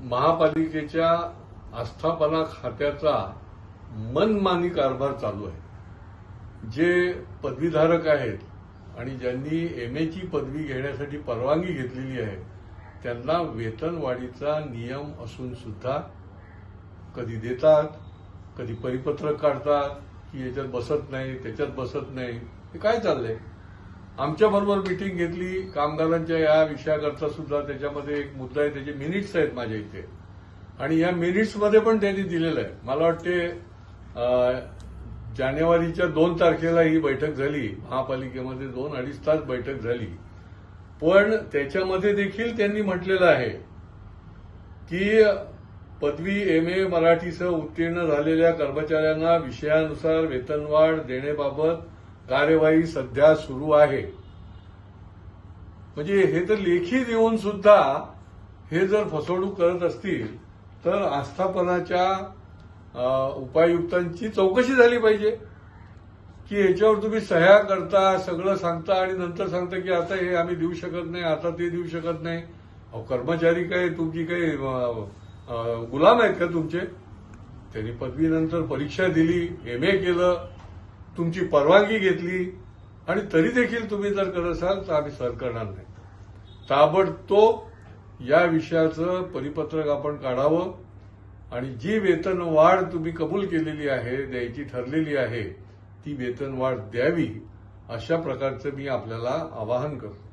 महापालिकेच्या आस्थापना खात्याचा मनमानी कारभार चालू आहे. जे पदवीधारक आहेत आणि ज्यांनी एम एची पदवी घेण्यासाठी परवानगी घेतलेली आहे त्यांना वेतनवाढीचा नियम असून सुद्धा कधी देतात कधी परिपत्रक काढतात की याच्यात बसत नाही त्याच्यात बसत नाही हे काय चाललंय? आमच्या बरोबर मिटिंग घेतली. कामगारांच्या या विषयाकरता सुद्धा त्याच्यामध्ये एक मुद्दा आहे. त्याचे मिनिट्स आहेत माझ्या इथे. आणि या मिनिट्समध्ये पण त्यांनी दिलेलं आहे. मला वाटते जानेवारीच्या दोन तारखेला ही बैठक झाली. महापालिकेमध्ये दोन अडीच तास बैठक झाली. पण त्याच्यामध्ये देखील त्यांनी म्हटलेलं आहे की पदवी एम ए मराठीसह उत्तीर्ण झालेल्या कर्मचाऱ्यांना विषयानुसार वेतनवाढ देण्याबाबत कार्यवाही सध्या सुरू आहे. म्हणजे हे तर लेखी देऊन सुद्धा हे जर फसवणूक करत असतील तर आस्थापनाच्या उपायुक्तांची चौकशी झाली पाहिजे. की याच्यावर तुम्ही सह्या करता सगळं सांगता आणि नंतर सांगता की आता हे आम्ही देऊ शकत नाही आता ते देऊ शकत नाही. अहो कर्मचारी काय तुमची काही गुलाम आहेत का तुमचे? त्यांनी पदवीनंतर परीक्षा दिली एम ए केलं. तुमची परवानगी घेतली आणि तरी देखील तुम्ही जर करत असाल तर आम्ही सर करणार नाही. ताबडतोब या विषयाचं परिपत्रक आपण काढावं आणि जी वेतन वाढ तुम्ही कबूल केलेली आहे द्यायची ठरलेली आहे ती वेतन वाढ द्यावी अशा प्रकारचं मी आपल्याला आवाहन करतो.